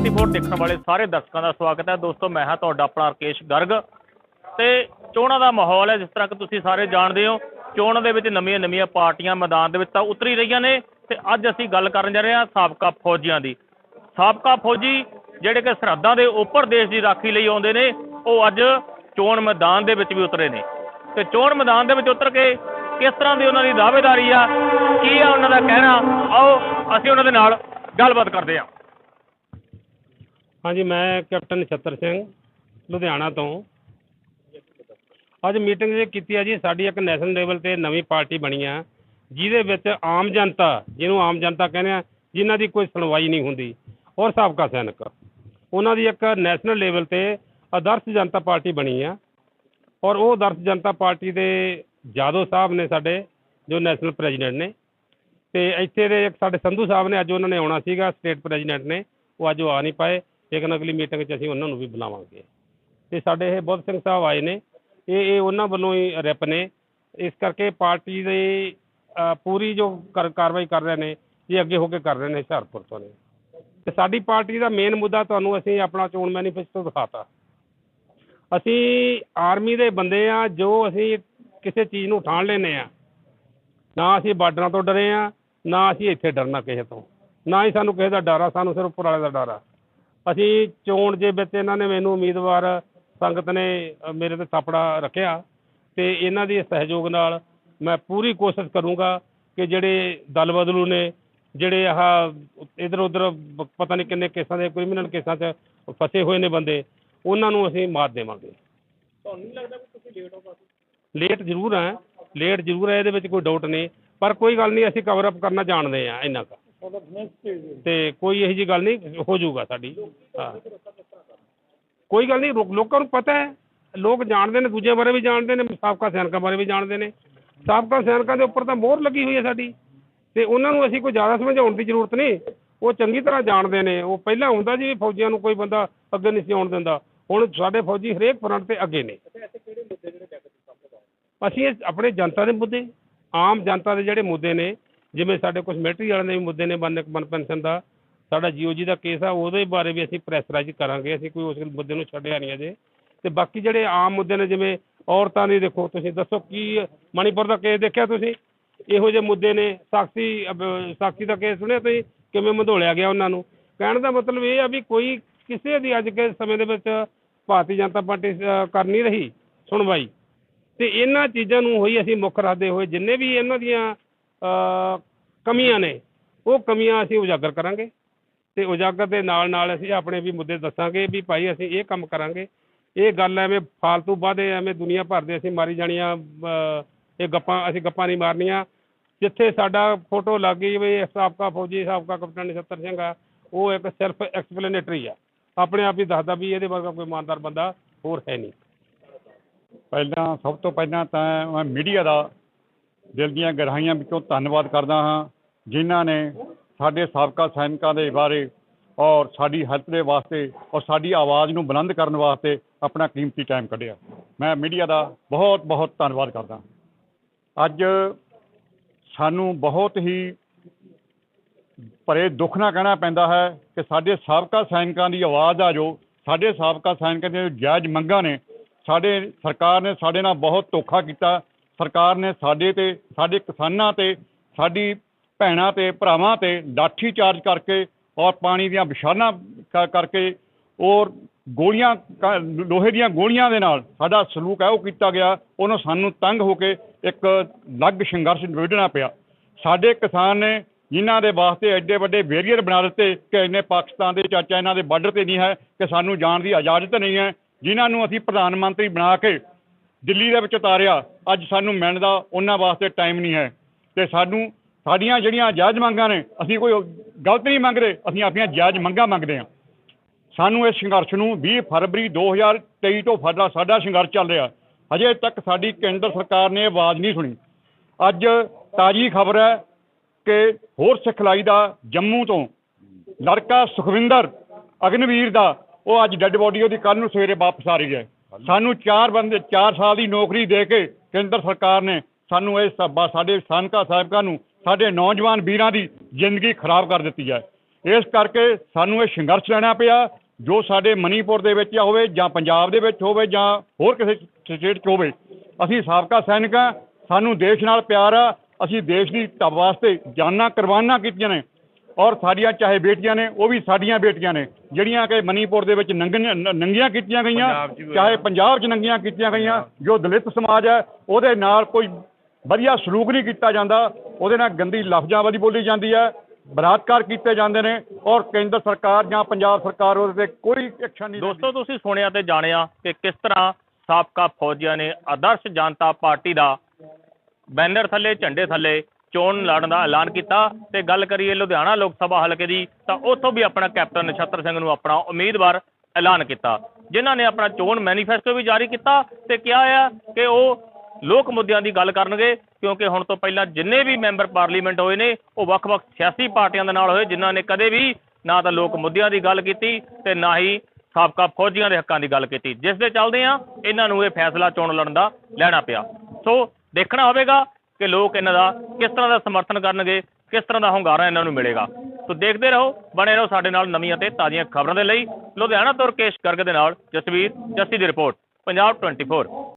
24 ਦੇਖਣ ਵਾਲੇ ਸਾਰੇ ਦਰਸ਼ਕਾਂ ਦਾ ਸਵਾਗਤ ਹੈ। ਦੋਸਤੋ, ਮੈਂ ਹਾਂ ਤੁਹਾਡਾ ਆਪਣਾ ਰਕੇਸ਼ ਗਰਗ। ਤੇ ਚੋਣਾਂ ਦਾ ਮਾਹੌਲ ਹੈ, ਜਿਸ ਤਰ੍ਹਾਂ ਕਿ ਤੁਸੀਂ ਸਾਰੇ ਜਾਣਦੇ ਹੋ, ਚੋਣਾਂ ਦੇ ਵਿੱਚ ਨਵੀਆਂ ਨਵੀਆਂ ਪਾਰਟੀਆਂ ਮੈਦਾਨ ਦੇ ਵਿੱਚ ਤਾਂ ਉਤਰੀ ਰਹੀਆਂ ਨੇ ਤੇ ਅੱਜ ਅਸੀਂ ਗੱਲ ਕਰਨ ਜਾ ਰਹੇ ਹਾਂ ਸਾਬਕਾ ਫੌਜੀਆਂ ਦੀ। ਸਾਬਕਾ ਫੌਜੀ ਜਿਹੜੇ ਕਿ ਸਰਹੱਦਾਂ ਦੇ ਉੱਪਰ ਦੇਸ਼ ਦੀ ਰਾਖੀ ਲਈ ਆਉਂਦੇ ਨੇ, ਉਹ ਅੱਜ ਚੋਣ ਮੈਦਾਨ ਦੇ ਵਿੱਚ ਵੀ ਉਤਰੇ ਨੇ। ਤੇ ਚੋਣ ਮੈਦਾਨ ਦੇ ਵਿੱਚ ਉਤਰ ਕੇ ਕਿਸ ਤਰ੍ਹਾਂ ਦੀ ਉਹਨਾਂ ਦੀ ਦਾਅਵੇਦਾਰੀ ਆ, ਕੀ ਆ ਉਹਨਾਂ ਦਾ ਕਹਿਣਾ? ਆਓ, ਅਸੀਂ ਉਹਨਾਂ ਦੇ ਨਾਲ ਗੱਲਬਾਤ ਕਰਦੇ ਹਾਂ। ਹਾਂਜੀ, ਮੈਂ ਕੈਪਟਨ ਨਛੱਤਰ ਸਿੰਘ, ਲੁਧਿਆਣਾ ਤੋਂ। ਅੱਜ ਮੀਟਿੰਗ ਜੇ ਕੀਤੀ ਆ ਜੀ, ਸਾਡੀ ਇੱਕ ਨੈਸ਼ਨਲ ਲੈਵਲ ਤੇ ਨਵੀਂ ਪਾਰਟੀ ਬਣੀ ਆ, ਜਿਹਦੇ ਵਿੱਚ ਆਮ ਜਨਤਾ, ਜਿਹਨੂੰ ਆਮ ਜਨਤਾ ਕਹਿੰਦੇ ਆ, ਜਿਨ੍ਹਾਂ ਦੀ ਕੋਈ ਸੁਣਵਾਈ ਨਹੀਂ ਹੁੰਦੀ, ਔਰ ਸਾਬਕਾ ਸੈਨਿਕ। ਉਹਨਾਂ ਦੀ ਇੱਕ ਨੈਸ਼ਨਲ ਲੈਵਲ ਤੇ ਆਦਰਸ਼ ਜਨਤਾ ਪਾਰਟੀ ਬਣੀ ਆ, ਔਰ ਉਹ ਆਦਰਸ਼ ਜਨਤਾ ਪਾਰਟੀ ਦੇ ਜਾਦੋ ਸਾਹਿਬ ਨੇ ਸਾਡੇ, ਜੋ ਨੈਸ਼ਨਲ ਪ੍ਰੈਜ਼ੀਡੈਂਟ ਨੇ। ਤੇ ਇੱਥੇ ਦੇ ਇੱਕ ਸਾਡੇ ਸੰਧੂ ਸਾਹਿਬ ਨੇ, ਅੱਜ ਉਹਨਾਂ ਨੇ ਆਉਣਾ ਸੀਗਾ, ਸਟੇਟ ਪ੍ਰੈਜ਼ੀਡੈਂਟ ਨੇ, ਉਹ ਅੱਜ ਉਹ ਆ ਨਹੀਂ ਪਾਏ। ਲੇਕਿਨ ਅਗਲੀ ਮੀਟਿੰਗ 'ਚ ਅਸੀਂ ਉਹਨਾਂ ਨੂੰ ਵੀ ਬੁਲਾਵਾਂਗੇ। ਤੇ ਸਾਡੇ ਇਹ ਬੁੱਧ ਸਿੰਘ ਸਾਹਿਬ ਆਏ ਨੇ ਇਹ ਇਹ ਉਹਨਾਂ ਵੱਲੋਂ ਹੀ ਰਿਪ ਨੇ। ਇਸ ਕਰਕੇ ਪਾਰਟੀ ਦੇ ਅ, ਪੂਰੀ ਜੋ ਕਰ- ਕਾਰਵਾਈ ਕਰ ਰਹੇ ਨੇ ਇਹ ਅੱਗੇ ਹੋ ਕੇ ਕਰ ਰਹੇ ਨੇ ਹੁਸ਼ਿਆਰਪੁਰ ਤੋਂ ਨੇ। ਤੇ ਸਾਡੀ ਪਾਰਟੀ ਦਾ ਮੇਨ ਮੁੱਦਾ ਤੁਹਾਨੂੰ ਅਸੀਂ ਆਪਣਾ ਚੋਣ ਮੈਨੀਫੈਸਟੋ ਦਿਖਾਤਾ। ਅਸੀਂ ਆਰਮੀ ਦੇ ਬੰਦੇ ਆ ਜੋ ਅਸੀਂ ਕਿਸੇ ਚੀਜ਼ ਨੂੰ ਠਾਣ ਲੈਨੇ ਆ। ਨਾ ਅਸੀਂ ਬਾਰਡਰਾਂ ਤੋਂ ਡਰੇ ਆ ਨਾ ਅਸੀਂ ਇੱਥੇ ਡਰਨਾ ਕਿਸੇ ਤੋਂ। ਨਾ ਹੀ ਸਾਨੂੰ ਕਿਸੇ ਦਾ ਡਰ ਆ ਸਾਨੂੰ ਸਿਰਫ ਉੱਪਰ ਵਾਲੇ ਦਾ ਡਰ ਆ। ਅਸੀਂ ਚੋਣ ਦੇ ਵਿੱਚ ਇਹਨਾਂ ਨੇ ਮੈਨੂੰ ਉਮੀਦਵਾਰ ਸੰਗਤ ਨੇ ਮੇਰੇ ਤੇ ਥਾਪੜਾ ਰੱਖਿਆ ਤੇ ਇਹਨਾਂ ਦੇ ਸਹਿਯੋਗ ਨਾਲ ਮੈਂ ਪੂਰੀ ਕੋਸ਼ਿਸ਼ ਕਰੂੰਗਾ ਕਿ ਜਿਹੜੇ ਦਲ ਬਦਲੂ ਨੇ ਜਿਹੜੇ ਆਹ ਇਧਰ ਉਧਰ ਪਤਾ ਨਹੀਂ ਕਿੰਨੇ ਕੇਸਾਂ ਦੇ ਕ੍ਰਿਮੀਨਲ ਕੇਸਾਂ 'ਚ ਫਸੇ ਹੋਏ ਨੇ ਬੰਦੇ ਉਹਨਾਂ ਨੂੰ ਅਸੀਂ ਮਾਤ ਦੇਵਾਂਗੇ। ਤੁਹਾਨੂੰ ਨਹੀਂ ਲੱਗਦਾ ਕਿ ਤੁਸੀਂ ਲੇਟ ਹੋ ਪਾਸੇ ਲੇਟ ਜ਼ਰੂਰ ਹੈ ਲੇਟ ਜ਼ਰੂਰ ਹੈ ਇਹਦੇ ਵਿੱਚ ਕੋਈ ਡਾਊਟ ਨਹੀਂ ਪਰ ਕੋਈ ਗੱਲ ਨਹੀਂ ਅਸੀਂ ਕਵਰ ਅਪ ਕਰਨਾ ਜਾਣਦੇ ਆ ਇੰਨਾ ਕੁ। ਤੇ ਕੋਈ ਇਹੋ ਜੀ ਗੱਲ ਨਹੀਂ ਹੋ ਜਾਊਗਾ ਸਾਡੀ। ਹਾਂ। ਕੋਈ ਗੱਲ ਨਹੀਂ ਲੋਕ- ਲੋਕਾਂ ਨੂੰ ਪਤਾ ਹੈ ਲੋਕ ਜਾਣਦੇ ਨੇ ਦੂਜਿਆਂ ਬਾਰੇ ਵੀ ਜਾਣਦੇ ਨੇ ਸਾਬਕਾ ਸੈਨਿਕਾਂ ਬਾਰੇ ਵੀ ਜਾਣਦੇ ਨੇ। ਸਾਬਕਾ ਸੈਨਿਕਾਂ ਦੇ ਉੱਪਰ ਤਾਂ ਮੋਹਰ ਲੱਗੀ ਹੋਈ ਹੈ ਸਾਡੀ। ਤੇ ਉਹਨਾਂ ਨੂੰ ਅਸੀਂ ਕੋਈ ਜ਼ਿਆਦਾ ਸਮਝਾਉਣ ਦੀ ਜ਼ਰੂਰਤ ਨਹੀਂ। ਉਹ ਚੰਗੀ ਤਰ੍ਹਾਂ ਜਾਣਦੇ ਨੇ। ਉਹ ਪਹਿਲਾਂ ਹੁੰਦਾ ਜੀ ਫੌਜੀਆਂ ਨੂੰ ਕੋਈ ਬੰਦਾ ਅੱਗੇ ਨਹੀਂ ਸੀ ਆਉਣ ਦਿੰਦਾ। ਹੁਣ ਸਾਡੇ ਫੌਜੀ ਹਰੇਕ ਫਰੰਟ ਤੇ ਅੱਗੇ ਨੇ। ਅਸੀਂ ਇਹ ਆਪਣੇ ਜਨਤਾ ਦੇ ਮੁੱਦੇ ਆਮ ਜਨਤਾ ਦੇ ਜਿਹੜੇ ਮੁੱਦੇ ਨੇ ਜਿਵੇਂ ਸਾਡੇ ਕੁਝ ਮਿਲਟਰੀ ਵਾਲਿਆਂ ਦੇ ਵੀ ਮੁੱਦੇ ਨੇ ਬਨ ਬਨ ਪੈਨਸ਼ਨ ਦਾ ਸਾਡਾ ਜੀਓਜੀ ਦਾ ਕੇਸ ਆ ਉਹਦੇ ਬਾਰੇ ਵੀ ਅਸੀਂ ਪ੍ਰੈਸ਼ਰਾਈਜ਼ ਕਰਾਂਗੇ ਅਸੀਂ ਕੋਈ ਉਸ ਮੁੱਦੇ ਨੂੰ ਛੱਡਿਆ ਨਹੀਂ ਅਜੇ। ਤੇ ਬਾਕੀ ਜਿਹੜੇ ਆਮ ਮੁੱਦੇ ਨੇ ਜਿਵੇਂ ਔਰਤਾਂ ਦੀ ਦੇਖੋ ਤੁਸੀਂ ਦੱਸੋ ਕੀ ਮਣੀਪੁਰ ਦਾ ਕੇਸ ਦੇਖਿਆ ਤੁਸੀਂ? ਇਹੋ ਜਿਹੇ ਮੁੱਦੇ ਨੇ ਸਾਖੀ ਸਾਖੀ ਦਾ ਕੇਸ ਸੁਣਿਆ ਤੁਸੀਂ? ਕਿਵੇਂ ਮੰਧੋਲਿਆ ਗਿਆ ਉਹਨਾਂ ਨੂੰ? ਕਹਿਣ ਦਾ ਮਤਲਬ ਇਹ ਆ ਵੀ ਕੋਈ ਕਿਸੇ ਦੀ ਅੱਜ ਦੇ ਸਮੇਂ ਦੇ ਵਿੱਚ ਭਾਰਤੀ ਜਨਤਾ ਪਾਰਟੀ ਅ, ਕਰ ਨਹੀਂ ਰਹੀ। ਸੁਣਵਾਈ ਤੇ ਇਹਨਾਂ ਚੀਜ਼ਾਂ ਨੂੰ ਹੋਈ ਅਸੀਂ ਮੁੱਖ ਰੱਖਦੇ ਹੋਏ ਜਿੰਨੇ ਵੀ ਇਹਨਾਂ ਦੀਆਂ ਕਮੀਆਂ ਨੇ। ਉਹ ਕਮੀਆਂ ਅਸੀਂ ਉਜਾਗਰ ਕਰਾਂਗੇ ਤੇ ਉਜਾਗਰ ਦੇ ਨਾਲ ਨਾਲ ਅਸੀਂ ਆਪਣੇ ਵੀ ਮੁੱਦੇ ਦੱਸਾਂਗੇ ਵੀ ਭਾਈ ਅਸੀਂ ਇਹ ਕੰਮ ਕਰਾਂਗੇ। ਇਹ ਗੱਲ ਐਵੇਂ ਫਾਲਤੂ ਵਾਦੇ ਐਵੇਂ ਦੁਨੀਆ ਭਰ ਦੇ ਅਸੀਂ ਮਾਰੀ ਜਾਣੀਆਂ ਇਹ ਗੱਪਾਂ ਅਸੀਂ ਗੱਪਾਂ ਨਹੀਂ ਮਾਰਨੀਆਂ। ਜਿੱਥੇ ਸਾਡਾ ਫੋਟੋ ਲੱਗ ਗਈ ਵੀ ਇਹ ਸਾਬਕਾ ਫੌਜੀ, ਸਾਬਕਾ ਕਪਤਾਨ ਨਛੱਤਰ ਸਿੰਘ ਆ, ਉਹ ਇੱਕ ਸਿਰਫ ਐਕਸਪਲੇਨੇਟਰੀ ਆ। ਆਪਣੇ ਆਪ ਹੀ ਦੱਸਦਾ ਵੀ ਇਹਦੇ ਵਰਗਾ ਕੋਈ ਇਮਾਨਦਾਰ ਬੰਦਾ ਹੋਰ ਹੈ ਨਹੀਂ। ਪਹਿਲਾਂ ਸਭ ਤੋਂ ਪਹਿਲਾਂ ਤਾਂ ਮੀਡੀਆ ਦਾ ਦਿਲ ਦੀਆਂ ਗਹਿਰਾਈਆਂ ਵਿੱਚੋਂ ਧੰਨਵਾਦ ਕਰਦਾ ਹਾਂ, ਜਿਨ੍ਹਾਂ ਨੇ ਸਾਡੇ ਸਾਬਕਾ ਸੈਨਿਕਾਂ ਦੇ ਬਾਰੇ ਔਰ ਸਾਡੀ ਹੈਲਪ ਦੇ ਵਾਸਤੇ ਔਰ ਸਾਡੀ ਆਵਾਜ਼ ਨੂੰ ਬੁਲੰਦ ਕਰਨ ਵਾਸਤੇ ਆਪਣਾ ਕੀਮਤੀ ਟਾਈਮ ਕੱਢਿਆ। ਮੈਂ ਮੀਡੀਆ ਦਾ ਬਹੁਤ ਬਹੁਤ ਧੰਨਵਾਦ ਕਰਦਾ ਅੱਜ ਸਾਨੂੰ ਬਹੁਤ ਹੀ ਭਰੇ ਦੁੱਖ ਨਾਲ ਕਹਿਣਾ ਪੈਂਦਾ ਹੈ ਕਿ ਸਾਡੇ ਸਾਬਕਾ ਸੈਨਿਕਾਂ ਦੀ ਆਵਾਜ਼ ਆ ਜੋ, ਸਾਡੇ ਸਾਬਕਾ ਸੈਨਿਕਾਂ ਦੀਆਂ ਜੋ ਜਾਇਜ਼ ਮੰਗਾਂ ਨੇ, ਸਾਡੇ ਸਰਕਾਰ ਨੇ ਸਾਡੇ ਨਾਲ ਬਹੁਤ ਧੋਖਾ ਕੀਤਾ ਸਰਕਾਰ ਨੇ ਸਾਡੇ ਤੇ, ਸਾਡੇ ਕਿਸਾਨਾਂ ਤੇ, ਸਾਡੀ ਭੈਣਾਂ ਤੇ, ਭਰਾਵਾਂ ਤੇ ਲਾਠੀ ਚਾਰਜ ਕਰਕੇ ਔਰ ਪਾਣੀ ਦੀਆਂ ਵਿਛਾਣਾ ਕਰਕੇ ਔਰ ਗੋਲੀਆਂ ਲੋਹੇ ਦੀਆਂ ਗੋਲੀਆਂ ਦੇ ਨਾਲ ਸਾਡਾ ਸਲੂਕ ਹੈ ਉਹ ਕੀਤਾ ਗਿਆ। ਉਹਨੂੰ ਸਾਨੂੰ ਤੰਗ ਹੋ ਕੇ ਇੱਕ ਲੱਗ ਸੰਘਰਸ਼ ਨਿਬੇੜਨਾ ਪਿਆ। ਸਾਡੇ ਕਿਸਾਨ ਨੇ ਜਿਨ੍ਹਾਂ ਦੇ ਵਾਸਤੇ ਐਡੇ ਵੱਡੇ ਬੈਰੀਅਰ ਬਣਾ ਦਿੱਤੇ ਕਿ ਇੰਨੇ ਪਾਕਿਸਤਾਨ ਦੇ ਚਾਚਾ ਇਹਨਾਂ ਦੇ ਬਾਰਡਰ ਤੇ ਨਹੀਂ ਹੈ, ਕਿ ਸਾਨੂੰ ਜਾਣ ਦੀ ਇਜਾਜ਼ਤ ਨਹੀਂ ਹੈ, ਜਿਨ੍ਹਾਂ ਨੂੰ ਅਸੀਂ ਪ੍ਰਧਾਨ ਮੰਤਰੀ ਬਣਾ ਕੇ ਦਿੱਲੀ ਦੇ ਵਿੱਚ ਉਤਾਰਿਆ, ਅੱਜ ਸਾਨੂੰ ਮਿਲਣ ਦਾ ਉਹਨਾਂ ਵਾਸਤੇ ਟਾਈਮ ਨਹੀਂ ਹੈ। ਤੇ ਸਾਨੂੰ, ਸਾਡੀਆਂ ਜਿਹੜੀਆਂ ਜਾਇਜ਼ ਮੰਗਾਂ ਨੇ, ਅਸੀਂ ਕੋਈ ਗਲਤ ਨਹੀਂ ਮੰਗ ਰਹੇ ਅਸੀਂ ਆਪਣੀਆਂ ਜਾਇਜ਼ ਮੰਗਾਂ ਮੰਗਦੇ ਹਾਂ। ਸਾਨੂੰ ਇਸ ਸੰਘਰਸ਼ ਨੂੰ 20 ਫਰਵਰੀ 2023 ਤੋਂ ਸਾਡਾ ਸਾਡਾ ਸੰਘਰਸ਼ ਚੱਲ ਰਿਹਾ। ਹਜੇ ਤੱਕ ਸਾਡੀ ਕੇਂਦਰ ਸਰਕਾਰ ਨੇ ਆਵਾਜ਼ ਨਹੀਂ ਸੁਣੀ। ਅੱਜ ਤਾਜੀ ਖਬਰ ਹੈ ਕਿ ਹੋਰ ਸਿਖਲਾਈ ਦਾ ਜੰਮੂ ਤੋਂ ਲੜਕਾ ਸੁਖਵਿੰਦਰ ਅਗਨਵੀਰ ਦਾ, ਉਹ ਅੱਜ ਡੈੱਡ ਬੋਡੀ ਉਹਦੀ ਕੱਲ ਨੂੰ ਸਵੇਰੇ ਵਾਪਸ ਆ ਰਹੀ ਹੈ। ਸਾਨੂੰ ਚਾਰ ਬੰਦੇ 4 ਸਾਲ ਦੀ ਨੌਕਰੀ ਦੇ ਕੇ ਕੇਂਦਰ ਸਰਕਾਰ ਨੇ ਸਾਨੂੰ ਇਹ ਸਭ- ਸਾਡੇ ਸਾਨਕਾ ਸਾਹਿਬਾਂ ਨੂੰ, ਸਾਡੇ ਨੌਜਵਾਨ ਵੀਰਾਂ ਦੀ ਜ਼ਿੰਦਗੀ ਖਰਾਬ ਕਰ ਦਿੱਤੀ ਹੈ ਇਸ ਕਰਕੇ ਸਾਨੂੰ ਇਹ ਸੰਘਰਸ਼ ਲੈਣਾ ਪਿਆ, ਜੋ ਸਾਡੇ ਮਨੀਪੁਰ ਦੇ ਵਿੱਚ ਹੋਵੇ ਜਾਂ ਪੰਜਾਬ ਦੇ ਵਿੱਚ ਹੋਵੇ ਜਾਂ ਹੋਰ ਕਿਸੇ ਸਟੇਟ 'ਚ ਹੋਵੇ। ਅਸੀਂ ਸਾਬਕਾ ਸੈਨਿਕ ਹਾਂ ਸਾਨੂੰ ਦੇਸ਼ ਨਾਲ ਪਿਆਰ ਆ, ਅਸੀਂ ਦੇਸ਼ ਦੀ ਢੱਬ ਵਾਸਤੇ ਜਾਨਾਂ ਕੁਰਬਾਨਾਂ ਕੀਤੀਆਂ ਨੇ। ਔਰ ਸਾਡੀਆਂ ਚਾਹੇ ਬੇਟੀਆਂ ਨੇ ਉਹ ਵੀ ਸਾਡੀਆਂ ਬੇਟੀਆਂ ਨੇ ਜਿਹੜੀਆਂ ਕਿ ਮਣੀਪੁਰ ਦੇ ਵਿੱਚ ਨੰਗੀਆਂ ਨੰਗੀਆਂ ਕੀਤੀਆਂ ਗਈਆਂ ਚਾਹੇ ਪੰਜਾਬ 'ਚ ਨੰਗੀਆਂ ਕੀਤੀਆਂ ਗਈਆਂ ਜੋ ਦਲਿਤ ਸਮਾਜ ਹੈ ਉਹਦੇ ਨਾਲ ਕੋਈ ਵਧੀਆ ਸਲੂਕ ਨਹੀਂ ਕੀਤਾ ਜਾਂਦਾ ਉਹਦੇ ਨਾਲ ਗੰਦੀ ਲਫ਼ਜ਼ਾਂ ਵਾਲੀ ਬੋਲੀ ਜਾਂਦੀ ਹੈ ਬਲਾਤਕਾਰ ਕੀਤੇ ਜਾਂਦੇ ਨੇ ਔਰ ਕੇਂਦਰ ਸਰਕਾਰ ਜਾਂ ਪੰਜਾਬ ਸਰਕਾਰ ਉਹਦੇ ਤੇ ਕੋਈ ਐਕਸ਼ਨ ਨਹੀਂ। ਦੋਸਤੋ ਤੁਸੀਂ ਸੁਣਿਆ ਤੇ ਜਾਣਿਆ ਕਿ ਕਿਸ ਤਰ੍ਹਾਂ ਸਾਬਕਾ ਫੌਜੀਆਂ ਨੇ ਆਦਰਸ਼ ਜਨਤਾ ਪਾਰਟੀ ਦਾ ਬੈਨਰ ਥੱਲੇ ਝੰਡੇ ਥੱਲੇ ਚੋਣ ਲੜਨ ਦਾ ਐਲਾਨ ਕੀਤਾ ਤੇ ਗੱਲ ਕਰੀਏ ਲੁਧਿਆਣਾ ਲੋਕ ਸਭਾ ਹਲਕੇ ਦੀ, ਤਾਂ ਉੱਥੋਂ ਵੀ ਆਪਣਾ ਕੈਪਟਨ ਨਛੱਤਰ ਸਿੰਘ ਨੂੰ ਆਪਣਾ ਉਮੀਦਵਾਰ ਐਲਾਨ ਕੀਤਾ, ਜਿਨ੍ਹਾਂ ਨੇ ਆਪਣਾ ਚੋਣ ਮੈਨੀਫੈਸਟੋ ਵੀ ਜਾਰੀ ਕੀਤਾ ਤੇ ਕਿਹਾ ਆ ਕਿ ਉਹ ਲੋਕ ਮੁੱਦਿਆਂ ਦੀ ਗੱਲ ਕਰਨਗੇ, ਕਿਉਂਕਿ ਹੁਣ ਤੋਂ ਪਹਿਲਾਂ ਜਿੰਨੇ ਵੀ ਮੈਂਬਰ ਪਾਰਲੀਮੈਂਟ ਹੋਏ ਨੇ, ਉਹ ਵੱਖ-ਵੱਖ ਸਿਆਸੀ ਪਾਰਟੀਆਂ ਦੇ ਨਾਲ ਹੋਏ, ਜਿਨ੍ਹਾਂ ਨੇ ਕਦੇ ਵੀ ਨਾ ਤਾਂ ਲੋਕ ਮੁੱਦਿਆਂ ਦੀ ਗੱਲ ਕੀਤੀ ਤੇ ਨਾ ਹੀ ਸਾਬਕਾ ਫੌਜੀਆਂ ਦੇ ਹੱਕਾਂ ਦੀ ਗੱਲ ਕੀਤੀ, ਜਿਸ ਦੇ ਚੱਲਦੇ ਆ ਇਹਨਾਂ ਨੂੰ ਇਹ ਫੈਸਲਾ ਚੋਣ ਲੜਨ ਦਾ ਲੈਣਾ ਪਿਆ। ਸੋ ਦੇਖਣਾ ਹੋਵੇਗਾ ਕਿ ਲੋਕ ਇਹਨਾਂ ਦਾ ਕਿਸ ਤਰ੍ਹਾਂ ਦਾ ਸਮਰਥਨ ਕਰਨਗੇ, ਕਿਸ ਤਰ੍ਹਾਂ ਦਾ ਹੁੰਗਾਰਾ ਇਹਨਾਂ ਨੂੰ ਮਿਲੇਗਾ। ਸੋ ਦੇਖਦੇ ਰਹੋ, ਬਣੇ ਰਹੋ ਸਾਡੇ ਨਾਲ ਨਵੀਆਂ ਤੇ ਤਾਜ਼ੀਆਂ ਖਬਰਾਂ ਦੇ ਲਈ। ਲੁਧਿਆਣਾ ਤੋਂ ਰਕੇਸ਼ ਗਰਗ ਦੇ ਨਾਲ ਜਸਵੀਰ ਜੱਸੀ ਦੀ ਰਿਪੋਰਟ, ਪੰਜਾਬ 24